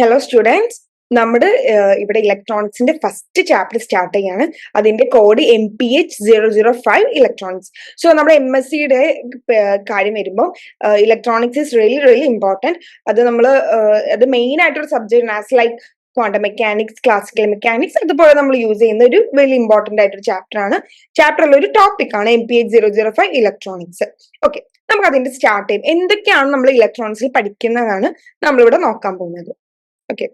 Hello students നമ്മുടെ ഇവിടെ ഇലക്ട്രോണിക്സിന്റെ first chapter start ചെയ്യാണ്. അതിന്റെ code M P H zero zero five electronics so നമ്മുടെ എം എസ് സിയുടെ കാര്യം വരുമ്പോൾ electronics is really really important അത് നമ്മൾ അത് മെയിൻ ആയിട്ടൊരു subject as like quantum mechanics classical mechanics അതുപോലെ നമ്മൾ യൂസ് ചെയ്യുന്ന ഒരു വലിയ ഇമ്പോർട്ടന്റ് ആയിട്ടൊരു ചാപ്റ്റർ ആണ്. ചാപ്റ്ററിലെ ഒരു ടോപ്പിക് ആണ് M P H zero zero five electronics okay നമുക്ക് അതിന്റെ സ്റ്റാർട്ട് ചെയ്യും. എന്തൊക്കെയാണ് നമ്മൾ ഇലക്ട്രോണിക്സിൽ പഠിക്കുന്നതാണ് നമ്മളിവിടെ നോക്കാൻ പോകുന്നത്. ഓക്കെ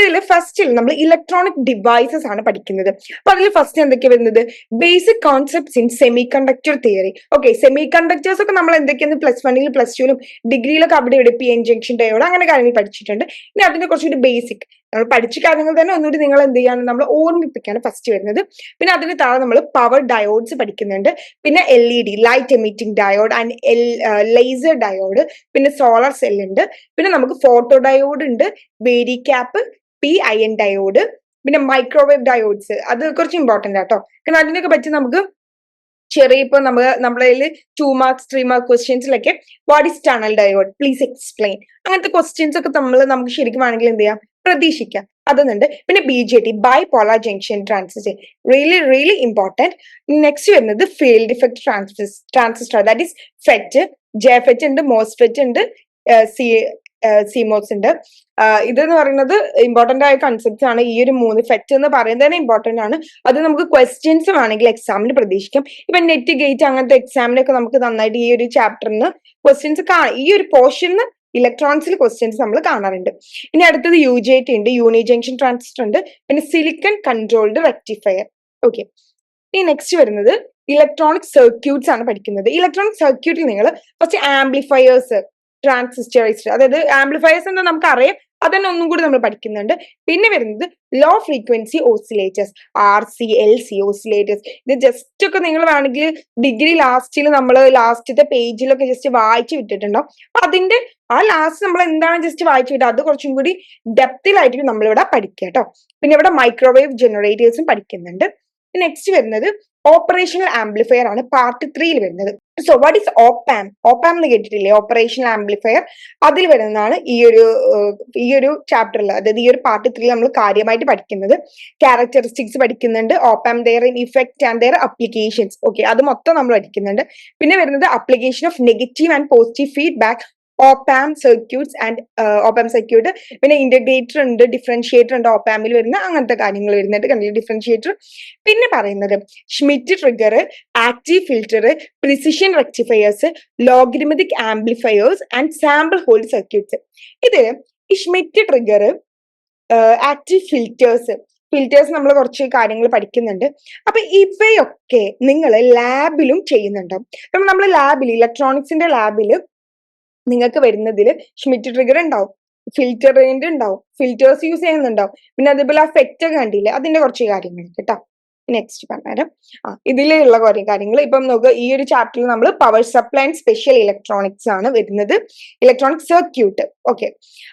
ഇതിൽ ഫസ്റ്റിൽ നമ്മൾ ഇലക്ട്രോണിക് ഡിവൈസസ് ആണ് പഠിക്കുന്നത്. അപ്പൊ അതിൽ ഫസ്റ്റ് എന്തൊക്കെയാ വരുന്നത്? Basic concepts in semiconductor theory okay semiconductors ഒക്കെ നമ്മൾ എന്തൊക്കെയാണ് പ്ലസ് വണ്ണിൽ പ്ലസ് ടുവിലും ഡിഗ്രിയിലൊക്കെ അവിടെ ഇവിടെ പി എൻ ജംഗ്ഷൻ ഡയോഡ് അങ്ങനെ കാര്യങ്ങൾ പഠിച്ചിട്ടുണ്ട്. ഇനി അതിന്റെ കുറച്ചുകൂടി ബേസിക് നമ്മൾ പഠിച്ച കാര്യങ്ങൾ തന്നെ ഒന്നുകൂടി നിങ്ങൾ എന്ത് ചെയ്യാണ് നമ്മൾ ഓർമ്മിപ്പിക്കാണ് ഫസ്റ്റ് വരുന്നത്. പിന്നെ അതിന് താഴെ നമ്മൾ പവർ ഡയോഡ്സ് പഠിക്കുന്നുണ്ട്. പിന്നെ L E D light emitting diode and L laser diode പിന്നെ സോളാർ സെൽ ഉണ്ട്. പിന്നെ നമുക്ക് ഫോട്ടോ ഡയോഡ് ഉണ്ട്. Varicap P I N diode പിന്നെ മൈക്രോവേവ് ഡയോഡ്സ് അത് കുറച്ച് ഇമ്പോർട്ടന്റ് ആട്ടോ. കാരണം അതിനൊക്കെ പറ്റി നമുക്ക് ചെറിയ ഇപ്പൊ നമ്മൾ നമ്മളതിൽ two marks three mark ക്വസ്റ്റ്യൻസിലൊക്കെ what is tunnel diode please explain അങ്ങനത്തെ ക്വസ്റ്റ്യൻസ് ഒക്കെ നമ്മൾ നമുക്ക് ശരിക്കും വേണമെങ്കിൽ എന്ത് ചെയ്യാം? പ്രതീക്ഷിക്കാം. അതൊന്നുണ്ട്. പിന്നെ B J T bipolar junction transistor really really important next വരുന്നത് field effect ട്രാൻസിസ് transistor that is FET J FET ഉണ്ട് മോസ്ഫെറ്റ് ഉണ്ട് സി സിമോസ് ഉണ്ട്. ഇതെന്ന് പറയുന്നത് ഇമ്പോർട്ടന്റ് ആയ കൺസെപ്റ്റ്സ് ആണ്. ഈ ഒരു മൂന്ന് ഫെറ്റ് എന്ന് പറയുന്നത് തന്നെ ഇമ്പോർട്ടന്റ് ആണ്. അത് നമുക്ക് ക്വസ്റ്റ്യൻസ് വേണമെങ്കിൽ എക്സാമിന് പ്രതീക്ഷിക്കാം. ഇപ്പൊ നെറ്റ് ഗേറ്റ് അങ്ങനത്തെ എക്സാമിനൊക്കെ നമുക്ക് നന്നായിട്ട് ഈ ഒരു ചാപ്റ്ററിന് ക്വസ്റ്റ്യൻസ് ഈ ഒരു പോർഷന് ഇലക്ട്രോണിക്സിൽ ക്വസ്റ്റ്യൻസ് നമ്മൾ കാണാറുണ്ട്. ഇനി അടുത്തത് യു ജെ ടി ഉണ്ട്. യൂണി ജംഗ്ഷൻ ട്രാൻസിസ്റ്റർ ഉണ്ട്. പിന്നെ സിലിക്കൺ കൺട്രോൾഡ് റെക്ടിഫയർ ഓക്കെ ഇനി നെക്സ്റ്റ് വരുന്നത് ഇലക്ട്രോണിക് സർക്യൂട്ട്സ് ആണ് പഠിക്കുന്നത്. ഇലക്ട്രോണിക് സർക്യൂട്ടിൽ നിങ്ങൾ ഫസ്റ്റ് ആംപ്ലിഫയേഴ്സ് ട്രാൻസിസ്റ്ററൈസ്ഡ് അതായത് ആംപ്ലിഫയേഴ്സ് എന്താ നമുക്കറിയാം. അതന്നെ ഒന്നും കൂടി നമ്മൾ പഠിക്കുന്നുണ്ട്. പിന്നെ വരുന്നത് low frequency oscillators R C L C oscillators ഇത് ജസ്റ്റ് ഒക്കെ നിങ്ങൾ വേണമെങ്കിൽ ഡിഗ്രി ലാസ്റ്റിൽ നമ്മൾ ലാസ്റ്റത്തെ പേജിലൊക്കെ ജസ്റ്റ് വായിച്ചു വിട്ടിട്ടുണ്ടാവും. അപ്പൊ അതിന്റെ ആ ലാസ്റ്റ് നമ്മൾ എന്താണ് ജസ്റ്റ് വായിച്ചു വിട്ടത്? അത് കുറച്ചും കൂടി ഡെപ്തിലായിട്ട് നമ്മളിവിടെ പഠിക്കുക കേട്ടോ. പിന്നെ ഇവിടെ മൈക്രോവേവ് ജനറേറ്റേഴ്സും പഠിക്കുന്നുണ്ട്. നെക്സ്റ്റ് വരുന്നത് ഓപ്പറേഷണൽ ആംപ്ലിഫയർ ആണ് പാർട്ട് ത്രീയിൽ വരുന്നത്. So what is opamp opamp എന്ന് കേട്ടിട്ടില്ലേ? ഓപ്പറേഷണൽ ആംപ്ലിഫയർ അതിൽ വരുന്നതാണ് ഈ ഒരു ഈ ഒരു ചാപ്റ്ററിൽ അതായത് ഈ ഒരു പാർട്ട് ത്രീ നമ്മൾ കാര്യമായിട്ട് പഠിക്കുന്നത്. ക്യാരക്ടറിസ്റ്റിക്സ് പഠിക്കുന്നുണ്ട് opamp their in effect and their applications okay അത് മൊത്തം നമ്മൾ പഠിക്കുന്നുണ്ട്. പിന്നെ വരുന്നത് application of negative and positive feedback opamp circuits and opamp circuit പിന്നെ ഇന്റഗ്രേറ്റർ ഉണ്ട് ഡിഫറൻഷിയേറ്റർ ഉണ്ട് ഓപ്പാമിൽ വരുന്ന അങ്ങനത്തെ കാര്യങ്ങൾ വരുന്നുണ്ട് കണ്ടില്ല? ഡിഫറൻഷിയേറ്റർ പിന്നെ പറയുന്നത് Schmitt trigger active filter precision rectifiers logarithmic amplifiers and sample hold circuits ഇത് ഈ Schmitt trigger active filters filters നമ്മൾ കുറച്ച് കാര്യങ്ങൾ പഠിക്കുന്നുണ്ട്. അപ്പൊ ഇവയൊക്കെ നിങ്ങൾ ലാബിലും ചെയ്യുന്നുണ്ടോ? നമ്മൾ ലാബിൽ ഇലക്ട്രോണിക്സിന്റെ ലാബിൽ നിങ്ങൾക്ക് വരുന്നതിൽ ഷ്മിറ്റ് ട്രിഗർ ഉണ്ടാവും. ഫിൽറ്ററിന്റെ ഉണ്ടാവും. ഫിൽറ്റേഴ്സ് യൂസ് ചെയ്യുന്നുണ്ടാവും. പിന്നെ അതേപോലെ ആ ഫെക്റ്റ് കണ്ടില്ലേ? അതിന്റെ കുറച്ച് കാര്യങ്ങൾ കേട്ടോ. നെക്സ്റ്റ് പറഞ്ഞുതരാം. ആ ഇതിലുള്ള കുറേ കാര്യങ്ങൾ. ഇപ്പം നമുക്ക് ഈ ഒരു ചാപ്റ്ററിൽ നമ്മൾ power supply and special electronics ആണ് വരുന്നത്. ഇലക്ട്രോണിക് സർക്യൂട്ട് ഓക്കെ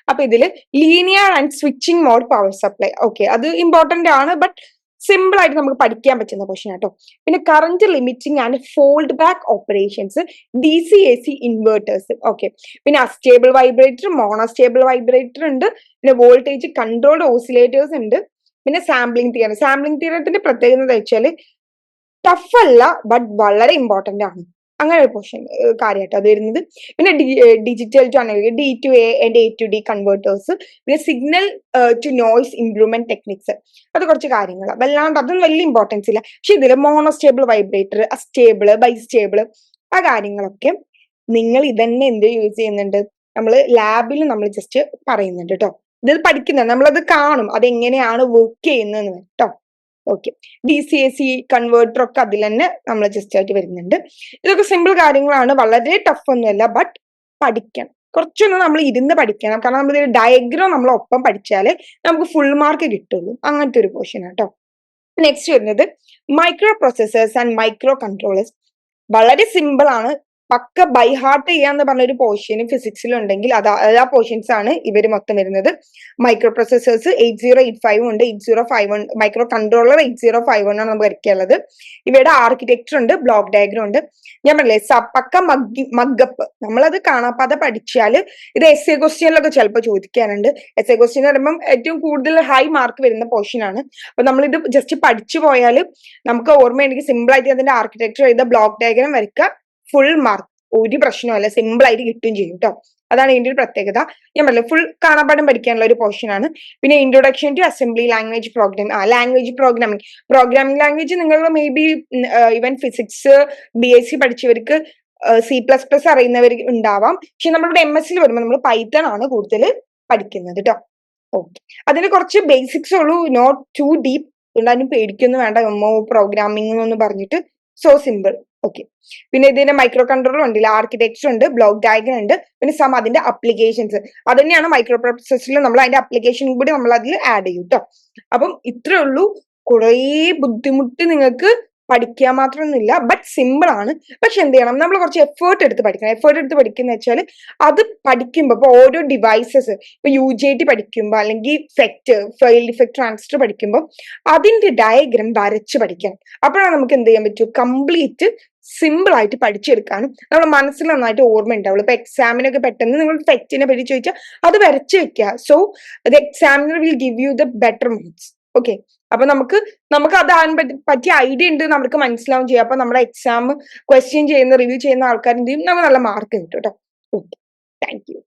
അപ്പൊ ഇതിൽ linear and switching mode power supply okay അത് ഇമ്പോർട്ടന്റ് ആണ് ബട്ട് സിമ്പിൾ ആയിട്ട് നമുക്ക് പഠിക്കാൻ പറ്റുന്ന ക്വസ്റ്റൻ ആട്ടോ. പിന്നെ current limiting and fold back operations D C A C inverters okay പിന്നെ അസ്റ്റേബിൾ വൈബ്രേറ്റർ മോണോസ്റ്റേബിൾ വൈബ്രേറ്റർ ഉണ്ട്. പിന്നെ വോൾട്ടേജ് കൺട്രോൾഡ് ഓസിലേറ്റേഴ്സ് ഉണ്ട്. പിന്നെ സാമ്പിളിംഗ് തിയറി സാമ്പിളിംഗ് തിയറത്തിന്റെ പ്രത്യേകത എന്താ വെച്ചാൽ ടഫ് അല്ല ബട്ട് വളരെ ഇമ്പോർട്ടന്റ് ആണ്. അങ്ങനെ ഒരു പോർഷൻ കാര്യമായിട്ട് അത് വരുന്നത്. പിന്നെ digital to analog D to A and A to D converters പിന്നെ signal to noise improvement techniques അത് കുറച്ച് കാര്യങ്ങൾ വല്ലാണ്ട് അതൊന്നും വലിയ ഇമ്പോർട്ടൻസ് ഇല്ല. പക്ഷെ ഇതിൽ മോണോസ്റ്റേബിൾ വൈബ്രേറ്റർ അസ്റ്റേബിൾ ബൈസ്റ്റേബിൾ ആ കാര്യങ്ങളൊക്കെ നിങ്ങൾ ഇതന്നെ എന്ത് യൂസ് ചെയ്യുന്നുണ്ട്? നമ്മൾ ലാബിൽ നമ്മൾ ജസ്റ്റ് പറയുന്നുണ്ട് കേട്ടോ ഇത് പഠിക്കുന്നത് നമ്മളത് കാണും അതെങ്ങനെയാണ് വർക്ക് ചെയ്യുന്നതെന്ന് കേട്ടോ okay D C A C converter ഒക്കെ അതിൽ തന്നെ നമ്മൾ ജസ്റ്റ് ആയിട്ട് വരുന്നുണ്ട്. ഇതൊക്കെ സിമ്പിൾ കാര്യങ്ങളാണ്. വളരെ ടഫ് ഒന്നുമല്ല ബട്ട് പഠിക്കണം. കുറച്ചൊന്ന് നമ്മൾ ഇരുന്ന് പഠിക്കണം. കാരണം നമ്മൾ ഡയഗ്രാം നമ്മൾ ഒപ്പം പഠിച്ചാലേ നമുക്ക് ഫുൾ മാർക്ക് കിട്ടുള്ളൂ. അങ്ങനത്തെ ഒരു പോർഷൻ കേട്ടോ നെക്സ്റ്റ് വരുന്നത് microprocessors and microcontrollers വളരെ സിമ്പിൾ ആണ്. പക്ക ബൈ ഹാർട്ട് ചെയ്യാന്ന് പറഞ്ഞൊരു പോർഷൻ ഫിസിക്സിൽ ഉണ്ടെങ്കിൽ അത് ആ പോർഷൻസ് ആണ് ഇവർ മൊത്തം വരുന്നത്. Microprocessors eight zero eight five ഉണ്ട് eight zero five one microcontroller eight zero five one ആണ് നമുക്ക് വരയ്ക്കാനുള്ളത്. ഇവയുടെ ആർക്കിടെക്ചർ ഉണ്ട് ബ്ലോക്ക് ഡയഗ്രം ഉണ്ട്. ഞാൻ പറഞ്ഞില്ലേ പക്ക മഗ് മഗ്ഗപ്പ്. നമ്മളത് കാണാപ്പാതെ പഠിച്ചാൽ ഇത് എസ് എ ക്വസ്റ്റ്യനിലൊക്കെ ചിലപ്പോൾ ചോദിക്കാനുണ്ട്. എസ് എ ക്വസ്റ്റ്യൻ എന്ന് പറയുമ്പോൾ ഏറ്റവും കൂടുതൽ ഹൈ മാർക്ക് വരുന്ന പോർഷൻ ആണ്. അപ്പൊ നമ്മളിത് ജസ്റ്റ് പഠിച്ചു പോയാൽ നമുക്ക് ഓർമ്മയുണ്ടെങ്കിൽ സിമ്പിൾ ആയിട്ട് അതിന്റെ ആർക്കിടെക്ചർ ചെയ്ത ബ്ലോക്ക് ഡയഗ്രം വരയ്ക്കുക ഫുൾ മാർക്ക് ഒരു പ്രശ്നമല്ല സിമ്പിൾ ആയിട്ട് കിട്ടുകയും ചെയ്യും കേട്ടോ അതാണ് ഇതിന്റെ ഒരു പ്രത്യേകത. ഞാൻ പറഞ്ഞു ഫുൾ കാണാപ്പാടം പഠിക്കാനുള്ള ഒരു പോർഷൻ ആണ്. പിന്നെ introduction to assembly language program ആ ലാംഗ്വേജ് പ്രോഗ്രാമിംഗ് പ്രോഗ്രാമിംഗ് ലാംഗ്വേജ് നിങ്ങൾ maybe even physics B S C പഠിച്ചവർക്ക് C plus plus അറിയുന്നവർ ഉണ്ടാവാം. പക്ഷെ നമ്മളിവിടെ എം എസ് സി വരുമ്പോൾ നമ്മൾ പൈത്തൺ ആണ് കൂടുതൽ പഠിക്കുന്നത് കേട്ടോ ഓക്കെ അതിന് കുറച്ച് ബേസിക്സ് ഉള്ളൂ. നോട്ട് ടു ഡീപ്പ് അതിന് പേടിക്കൊന്നും വേണ്ട. എമ്മോ പ്രോഗ്രാമിംഗ് എന്ന് പറഞ്ഞിട്ട്. സോ സിമ്പിൾ ഓക്കെ പിന്നെ ഇതിന്റെ മൈക്രോ കൺട്രോളർ ഉണ്ട് ആർക്കിടെക്ചർ ഉണ്ട് ബ്ലോക്ക് ഡയഗ്രം ഉണ്ട് പിന്നെ സം അതിന്റെ അപ്ലിക്കേഷൻസ് അത് തന്നെയാണ് മൈക്രോ പ്രോസസ്സിൽ നമ്മൾ അതിന്റെ അപ്ലിക്കേഷൻ കൂടി നമ്മൾ അതിൽ ആഡ് ചെയ്യും കേട്ടോ അപ്പം ഇത്രേ ഉള്ളൂ. കുറേ ബുദ്ധിമുട്ട് നിങ്ങൾക്ക് പഠിക്കാൻ മാത്രമൊന്നുമില്ല ബട്ട് സിമ്പിൾ ആണ്. പക്ഷെ എന്ത് ചെയ്യണം? നമ്മൾ കുറച്ച് എഫേർട്ട് എടുത്ത് പഠിക്കണം. എഫേർട്ട് എടുത്ത് പഠിക്കുന്ന വെച്ചാൽ അത് പഠിക്കുമ്പോൾ ഇപ്പൊ ഓരോ ഡിവൈസസ് ഇപ്പൊ യു ജെ ടി പഠിക്കുമ്പോൾ അല്ലെങ്കിൽ ഫെക്റ്റ് ഫെയിൽ ഇഫക്ട് ട്രാൻസിസ്റ്റർ പഠിക്കുമ്പോൾ അതിന്റെ ഡയഗ്രം വരച്ച് പഠിക്കണം. അപ്പോഴാണ് നമുക്ക് എന്ത് ചെയ്യാൻ പറ്റൂ? കംപ്ലീറ്റ് സിമ്പിൾ ആയിട്ട് പഠിച്ചെടുക്കാനും നമ്മുടെ മനസ്സിൽ നന്നായിട്ട് ഓർമ്മ ഉണ്ടാവുള്ളൂ ഇപ്പൊ എക്സാമിനൊക്കെ പെട്ടെന്ന് നിങ്ങൾ ഫെക്റ്റിനെ പറ്റി ചോദിച്ചാൽ അത് വരച്ച് വെക്കുക so the examiner will give you the better marks okay അപ്പൊ നമുക്ക് നമുക്ക് അത് അതിനെ പറ്റിയ ഐഡിയ ഉണ്ട് നമുക്ക് മനസ്സിലാവും ചെയ്യാം. അപ്പൊ നമ്മുടെ എക്സാം ക്വസ്റ്റ്യൻ ചെയ്യുന്ന റിവ്യൂ ചെയ്യുന്ന ആൾക്കാർ ചെയ്യും? നമുക്ക് നല്ല മാർക്ക് കിട്ടും കേട്ടോ ഓക്കെ താങ്ക് യു